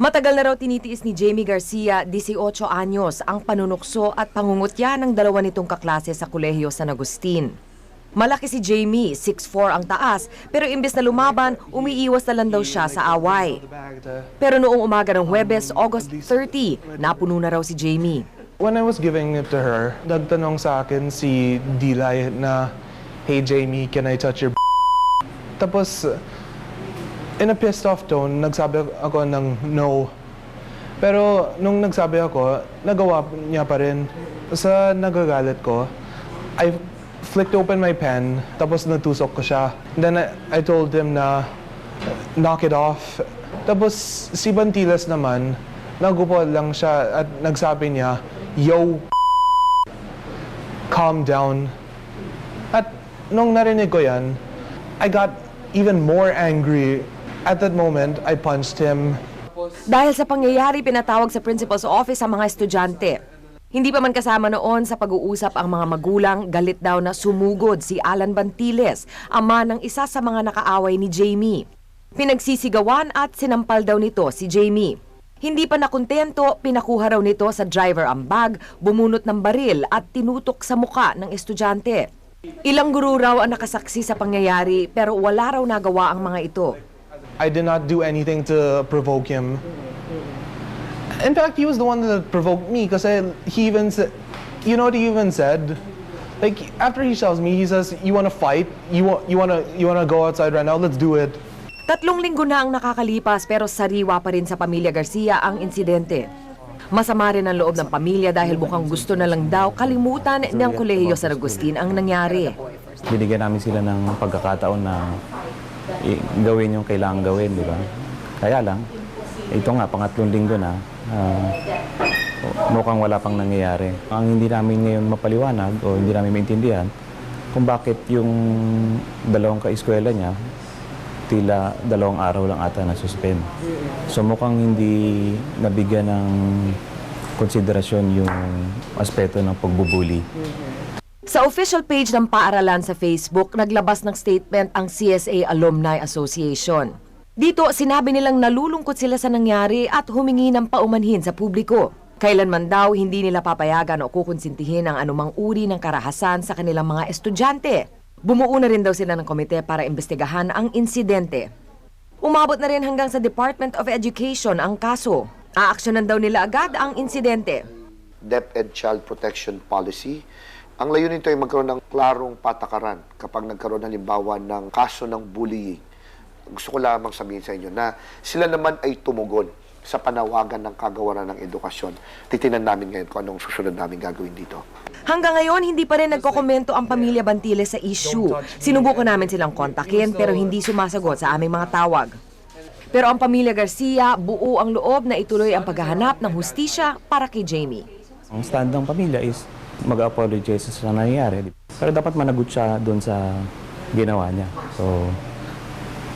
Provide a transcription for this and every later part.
Matagal na raw tinitiis ni Jamie Garcia, 18 anyos, ang panunukso at pangungutya ng dalawa nitong kaklase sa kolehiyo San Agustin. Malaki si Jamie, 6'4 ang taas, pero imbes na lumaban, umiiwas na lang daw siya sa away. Pero noong umaga ng Huwebes, August 30, napuno na raw si Jamie. When I was giving it to her, nagtanong sa akin si Dilay na, Hey Jamie, can I touch your Tapos, in a pissed off tone, nagsabi ako ng no. Pero nung nagsabi ako, nagawa niya pa rin. Sa nagagalit ko, I flicked open my pen, tapos natusok ko siya. Then I, I told him na, knock it off. Tapos si Bantilas naman, nagupo lang siya at nagsabi niya, Yo, calm down. At nung narinig ko yan, I got even more angry. At that moment, I punched him. Dahil sa pangyayari, pinatawag sa principal's office ang mga estudyante. Hindi pa man kasama noon sa pag-uusap ang mga magulang, galit daw na sumugod si Alan Bantiles, ama ng isa sa mga nakaaway ni Jamie. Pinagsisigawan at sinampal daw nito si Jamie. Hindi pa nakontento, pinakuha raw nito sa driver ang bag, bumunot ng baril at tinutok sa muka ng estudyante. Ilang guro raw ang nakasaksi sa pangyayari pero wala raw nagawa ang mga ito. I did not do anything to provoke him. In fact, he was the one that provoked me because he even said, you know what he even said? Like after he shoves me, he says, "You want to fight? You want you want to you want to go outside right now? Let's do it." Tatlong linggo na ang nakakalipas pero sariwa pa rin sa pamilya Garcia ang insidente. Masama rin ang loob ng pamilya dahil mukhang gusto na lang daw kalimutan ng Kolehiyo San Agustin ang nangyari. binigyan namin sila ng pagkakataon na gawin yung kailangan gawin, di ba? Kaya lang, ito nga, pangatlong linggo na, ah, mukhang wala pang nangyayari. Ang hindi namin ngayon mapaliwanag o hindi namin maintindihan kung bakit yung dalawang kaeskwela niya, tila dalawang araw lang ata na suspend. So mukhang hindi nabigyan ng konsiderasyon yung aspeto ng pagbubuli. Sa official page ng paaralan sa Facebook, naglabas ng statement ang CSA Alumni Association. Dito, sinabi nilang nalulungkot sila sa nangyari at humingi ng paumanhin sa publiko. Kailanman daw hindi nila papayagan o kukonsintihin ang anumang uri ng karahasan sa kanilang mga estudyante. Bumuo na rin daw sila ng komite para imbestigahan ang insidente. Umabot na rin hanggang sa Department of Education ang kaso. Aaksyonan daw nila agad ang insidente. DepEd Child Protection Policy. Ang layunin nito ay magkaroon ng klarong patakaran kapag nagkaroon halimbawa ng kaso ng bullying. Gusto ko lamang sabihin sa inyo na sila naman ay tumugon sa panawagan ng kagawaran ng edukasyon. Titinan namin ngayon kung anong susunod namin gagawin dito. Hanggang ngayon, hindi pa rin nagkokomento ang pamilya Bantile sa issue. Sinubukan namin silang kontakin pero hindi sumasagot sa aming mga tawag. Pero ang pamilya Garcia, buo ang loob na ituloy ang paghahanap ng hustisya para kay Jamie. Ang stand ng pamilya is mag-apologize sa nangyayari. Pero dapat managot siya doon sa ginawa niya. So,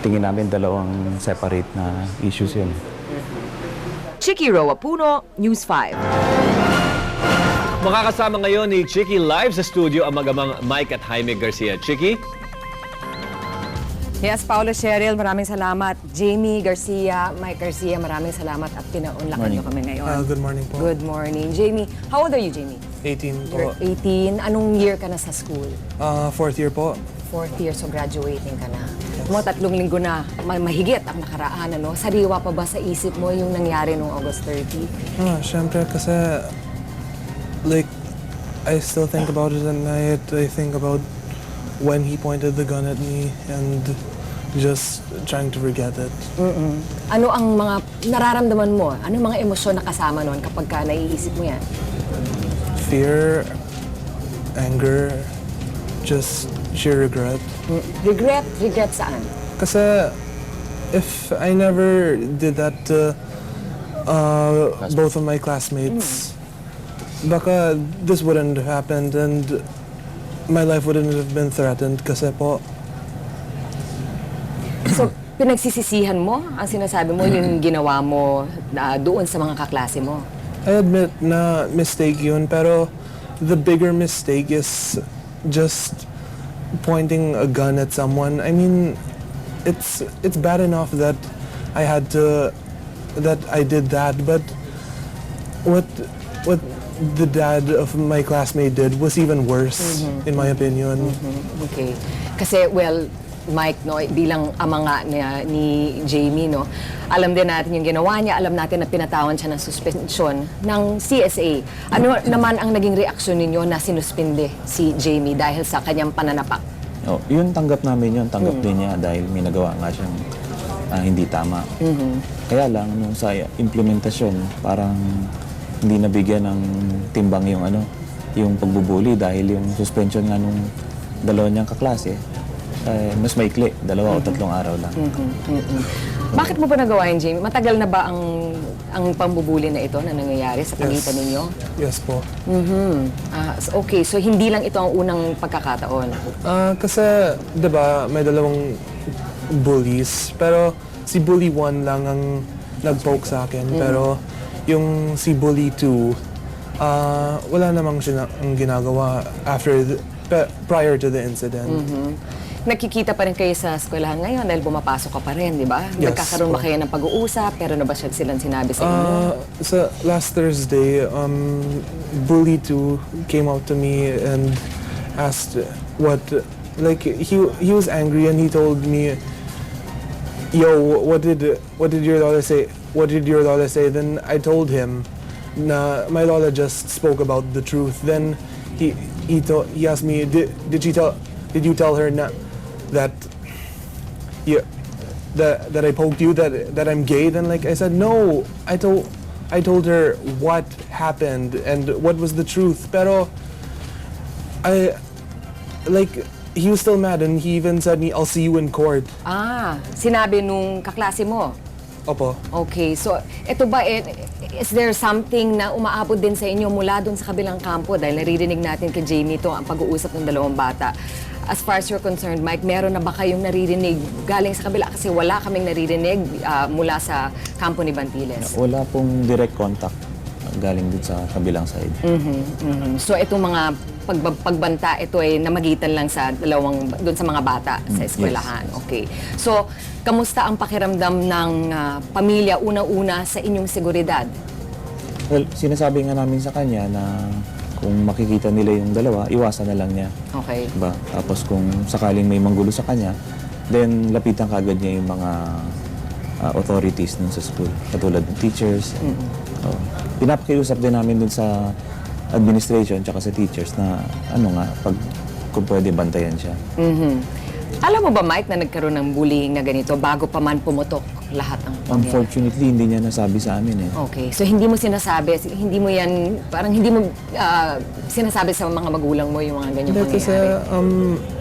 tingin namin dalawang separate na issues yun. Chiki Roa Puno, News 5. Makakasama ngayon ni Chicky live sa studio ang magamang Mike at Jaime Garcia. Chicky? Yes, Paolo Cheryl, maraming salamat. Jamie Garcia, Mike Garcia, maraming salamat at pinaunlakan niyo kami ngayon. Uh, good morning po. Good morning. Jamie, how old are you, Jamie? 18 You're po. 18. Anong year ka na sa school? Uh, fourth year po. Fourth year, so graduating ka na. Mo tatlong linggo na, ma- mahigit ang nakaraan, ano? Sariwa pa ba sa isip mo yung nangyari noong August 30? Ah, syempre kasi like I still think about it at night. I think about when he pointed the gun at me and just trying to forget it. Ano ang mga nararamdaman mo? Ano mga emosyon na kasama noon kapag ka naiisip mo yan? Fear, anger, just sheer regret. Regret? Regret saan? Kasi if I never did that to uh, both of my classmates, baka this wouldn't have happened and my life wouldn't have been threatened kasi po pinagsisisihan mo ang sinasabi mo yung ginawa mo ah, doon sa mga kaklase mo? I admit na mistake yun, pero the bigger mistake is just pointing a gun at someone. I mean, it's it's bad enough that I had to that I did that, but what what the dad of my classmate did was even worse, in my opinion. Okay. Kasi, well, Mike, no, bilang ama nga ni, ni Jamie, no, alam din natin yung ginawa niya, alam natin na pinatawan siya ng suspension ng CSA. Ano naman ang naging reaksyon ninyo na sinuspinde si Jamie dahil sa kanyang pananapak? Oh, yun tanggap namin yun, tanggap din niya dahil may nagawa nga siyang ah, hindi tama. Kaya lang nung sa implementasyon, parang hindi nabigyan ng timbang yung ano, yung pagbubuli dahil yung suspension nga nung dalawa niyang kaklase, eh, mas maikli, dalawa o tatlong araw lang. Bakit mo ba nagawa yun, Jamie? Matagal na ba ang ang pambubuli na ito na nangyayari sa pagitan ninyo? Yes po. Mhm. Ah, s- okay, so hindi lang ito ang unang pagkakataon. Ah, kasi, di ba, may dalawang bullies. Pero si Bully 1 lang ang nag-poke sa akin. Pero yung si Bully 2, ah, wala namang siya ang ginagawa after the, pe- prior to the incident. Nakikita pa rin kayo sa eskwelahan ngayon dahil bumapasok ka pa rin, di ba? Yes, Nagkakaroon ba kayo ng pag-uusap? Pero na ba siya silang sinabi sa inyo? Uh, so last Thursday, um, Bully 2 came out to me and asked what, like he he was angry and he told me, "Yo, what did what did your daughter say? What did your daughter say?" Then I told him, "Nah, my daughter just spoke about the truth." Then he he he asked me, "Did did she tell? Did you tell her na, that?" Yeah, that that I poked you that that I'm gay then like I said no I told I told her what happened and what was the truth pero I like he was still mad and he even said me I'll see you in court Ah, sinabi nung kaklase mo. opo Okay, so ito ba, eh, is there something na umaabot din sa inyo mula doon sa kabilang kampo? Dahil naririnig natin kay Jamie ito ang pag-uusap ng dalawang bata. As far as you're concerned, Mike, meron na ba kayong naririnig galing sa kabila? Kasi wala kaming naririnig ah, mula sa kampo ni Bantiles. Wala pong direct contact galing dun sa kabilang side. Mhm. So itong mga pag- pagbanta, ito ay namagitan lang sa dalawang, doon sa mga bata sa eskwelahan. Okay. So, kamusta ang pakiramdam ng ah, pamilya una-una sa inyong seguridad? Well, sinasabi nga namin sa kanya na kung makikita nila yung dalawa, iwasan na lang niya. Okay. Diba? Tapos kung sakaling may manggulo sa kanya, then lapitan kagad niya yung mga ah, authorities dun sa school. Katulad ng teachers. Oo. Pinapakiusap din namin dun sa administration tsaka sa teachers na ano nga, pag kung pwede bantayan siya. Mhm. Alam mo ba, Mike, na nagkaroon ng bullying na ganito bago pa man pumutok lahat ng pangyayari? Unfortunately, hindi niya nasabi sa amin eh. Okay. So, hindi mo sinasabi, hindi mo yan, parang hindi mo ah, sinasabi sa mga magulang mo yung mga ganyang Hindi, kasi pangyayari. um,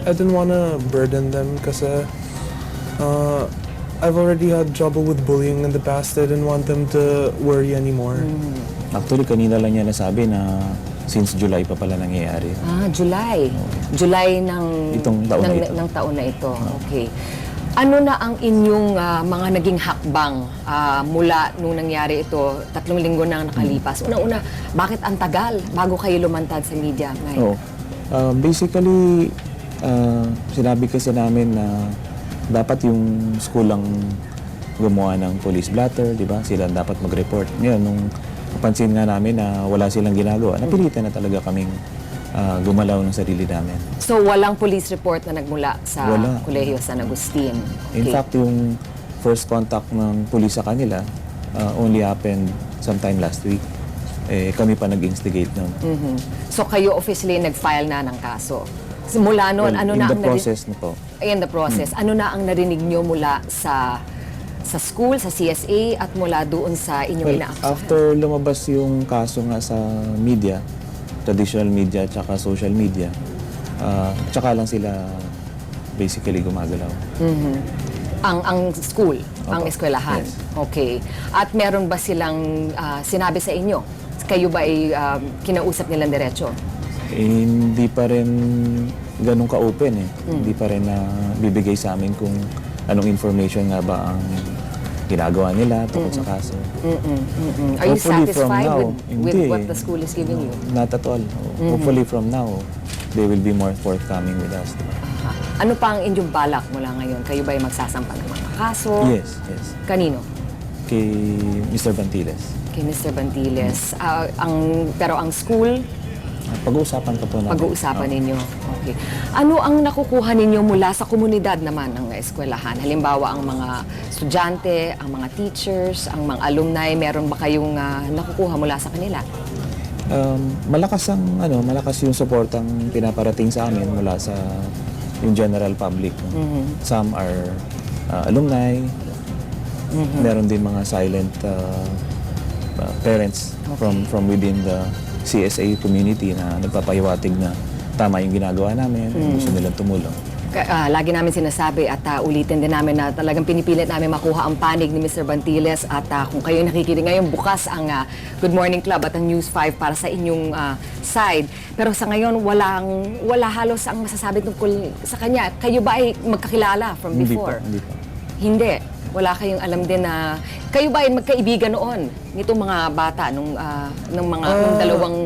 I didn't wanna burden them kasi uh, I've already had trouble with bullying in the past I didn't want them to worry anymore Actually, kanina lang niya nasabi na since July pa pala nangyayari. Ah, July. July ng Itong taon na ng, ito. ng taon na ito. Okay. Ano na ang inyong ah, mga naging hakbang ah, mula nung nangyari ito, tatlong linggo na nakalipas? Una-una, bakit ang tagal bago kayo lumantad sa media, Mike? Oo. Uh, basically, uh, sinabi kasi namin na dapat yung school lang gumawa ng police blatter, di ba? Sila dapat mag-report. Ngayon, nung napansin nga namin na wala silang ginagawa, napilitan na talaga kaming uh, gumalaw ng sarili namin. So, walang police report na nagmula sa Wala. Kolehiyo San Agustin? In Okay. fact, yung first contact ng police sa kanila uh, only happened sometime last week. Eh, kami pa nag-instigate nun. Mhm. So, kayo officially nag-file na ng kaso? Simula noon, Well, ano in na the ang nari- process na po. in the process, ano na ang narinig nyo mula sa sa school, sa CSA, at mula doon sa inyong Well, inaaksuhan? after lumabas yung kaso nga sa media, traditional media tsaka social media, ah, tsaka lang sila basically gumagalaw. Mhm. Ang ang school, ang Opo. eskwelahan. Yes. Okay. At meron ba silang ah, sinabi sa inyo? Kayo ba ay ah, kinausap nilang diretso? Eh, hindi pa rin ganun ka-open eh. Hindi pa rin na bibigay sa amin kung anong information nga ba ang ginagawa nila tungkol sa kaso. Mm-mm, mm-mm. Are you Hopefully from satisfied now, with, with hindi. what the school is giving you? Not at all. Hopefully from now, they will be more forthcoming with us. diba? Aha. Ano pa ang inyong balak mula ngayon? Kayo ba ay magsasampa ng mga kaso? Yes, yes. Kanino? kay Mr. Bantiles. Kay Mr. Bantiles. Ah, ang, pero ang school, Pag-uusapan ko po namin. pag-uusapan Oo. ninyo. Okay. Ano ang nakukuha ninyo mula sa komunidad naman ng eskwelahan? Halimbawa, ang mga estudyante, ang mga teachers, ang mga alumni, meron ba kayong ah, nakukuha mula sa kanila? Um, malakas ang ano, malakas yung suportang pinaparating sa amin mula sa yung general public. Mm-hmm. Some are uh, alumni. Mm-hmm. Meron din mga silent uh, uh, parents from from within the CSA community na nagpapahiwatig na tama yung ginagawa namin, Mm. gusto nilang tumulong. Ah, lagi namin sinasabi at ah, ulitin din namin na talagang pinipilit namin makuha ang panig ni Mr. Bantiles at ah, kung kayo nakikinig ngayon, bukas ang ah, Good Morning Club at ang News 5 para sa inyong ah, side. Pero sa ngayon, walang, wala halos ang masasabi tungkol sa kanya. Kayo ba ay magkakilala from Hindi before? po, hindi po. Hindi. Wala kayong alam din na kayo ba ay magkaibigan noon nitong mga bata nung ah, nung mga nung Ah, dalawang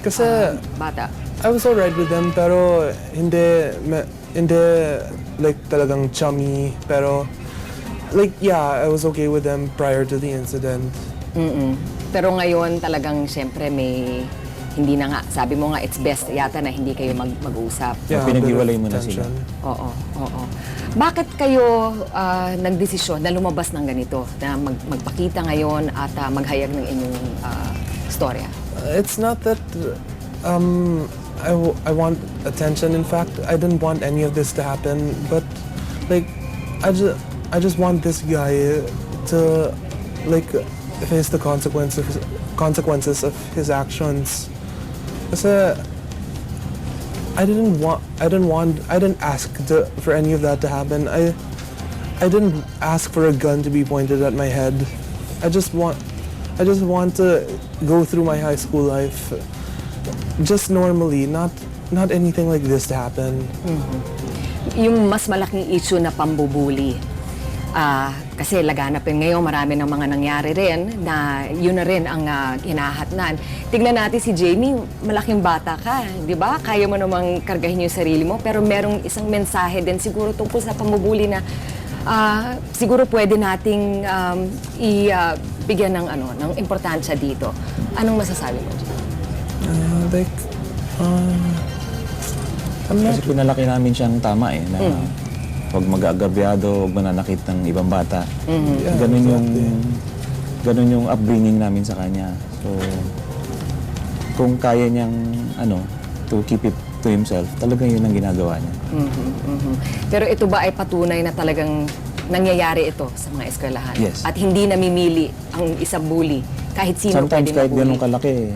Kasi ah, bata. I was alright with them, pero hindi, me- hindi like talagang chummy. Pero like yeah, I was okay with them prior to the incident. Mm-mm. Pero ngayon talagang siyempre may hindi na nga sabi mo nga it's best yata na hindi kayo mag mag-usap. Yeah, pinaghiwalay a bit mo na sila. tension. Oo, oo. Bakit kayo ah, nagdesisyon na lumabas ng ganito na mag, magpakita ngayon at ah, maghayag ng inyong ah, storya? Uh, It's not that um, I, I want attention. In fact, I didn't want any of this to happen. But like, I just I just want this guy to like face the consequences consequences of his actions. Kasi I didn't want I didn't want I didn't ask to, for any of that to happen. I I didn't ask for a gun to be pointed at my head. I just want I just want to go through my high school life just normally, not not anything like this to happen. Yung mas malaking issue na pambubuli. Ah, kasi laganap yun ngayon, marami ng mga nangyari rin na yun na rin ang ah, hinahatnan. Tignan natin si Jamie, malaking bata ka, di ba? Kaya mo namang kargahin yung sarili mo, pero merong isang mensahe din siguro tungkol sa pambubuli na ah, siguro pwede nating um, ibigyan ng, ano, ng importansya dito. Anong masasabi mo? Jamie? Uh, like, um, I'm not Kasi pinalaki namin siyang tama eh, na Mm. Huwag mag-agabyado, huwag mananakit ng ibang bata. Mm-hmm. Yeah, ganun yung ganun yung upbringing namin sa kanya. So kung kaya niyang ano to keep it to himself, talagang yun ang ginagawa niya. Mhm, mhm. Pero ito ba ay patunay na talagang nangyayari ito sa mga eskwelahan? Yes. At hindi namimili ang isang bully kahit sino Sometimes pwede kahit ganun kalaki,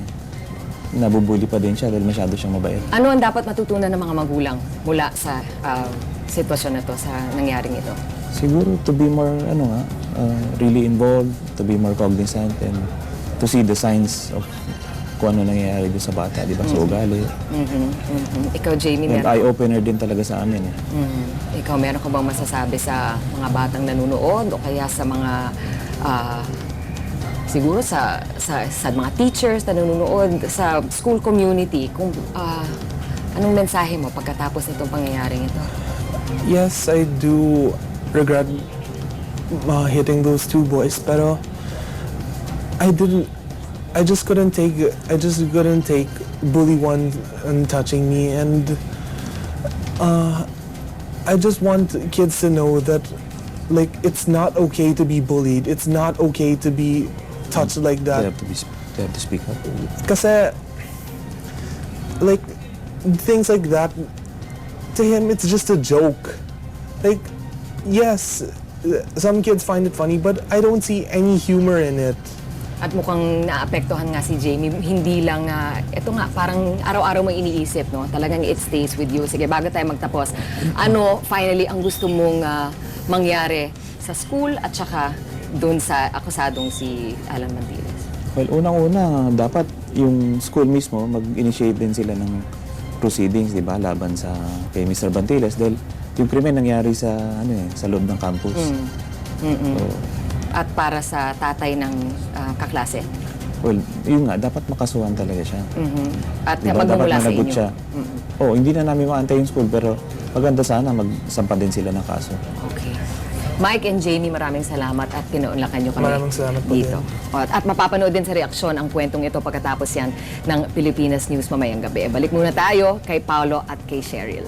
nabubuli pa din siya dahil masyado siyang mabait. Ano ang dapat matutunan ng mga magulang mula sa ah, sitwasyon na to, sa nangyaring ito? Siguro to be more ano nga, uh, really involved, to be more cognizant and to see the signs of kung ano nangyayari doon sa bata, di ba? Sa ugali. Mhm, mhm. Ikaw, Jamie, meron, eye-opener din talaga sa amin. Eh. Mhm. Ikaw, meron ka bang masasabi sa mga batang nanonood o kaya sa mga ah, siguro sa, sa sa mga teachers na nanonood sa school community kung ah, anong mensahe mo pagkatapos nitong pangyayaring ito? Yes, I do regret uh, hitting those two boys, pero I didn't. I just couldn't take. I just couldn't take bully one and touching me, and uh, I just want kids to know that, like, it's not okay to be bullied. It's not okay to be touched like that. They have to, be, they have to speak up. Kasi, like, things like that, to him, it's just a joke. Like, yes, some kids find it funny, but I don't see any humor in it. At mukhang naapektuhan nga si Jamie, hindi lang na, ito nga, parang araw-araw mo iniisip, no? Talagang it stays with you. Sige, bago tayo magtapos, ano, finally, ang gusto mong ah, mangyari sa school at saka doon sa akusadong si Alan Mantiles? Well, unang-una, dapat yung school mismo mag-initiate din sila ng proceedings, di ba, laban sa kay Mr. Bantiles dahil yung krimen nangyari sa ano eh, sa loob ng campus. Mm-mm. So, At para sa tatay ng ah, kaklase? well, yun nga, dapat makasuhan talaga siya. Mhm. At Di ba? kapag Dapat mula sa inyo? siya. Oh, hindi na namin maantay yung school pero maganda sana magsampa din sila ng kaso. Mike and Jamie, maraming salamat at pinaunlakan nyo kami Maraming salamat po dito. At, at mapapanood din sa reaksyon ang kwentong ito pagkatapos yan ng Pilipinas News mamayang gabi. Balik muna tayo kay Paolo at kay Cheryl.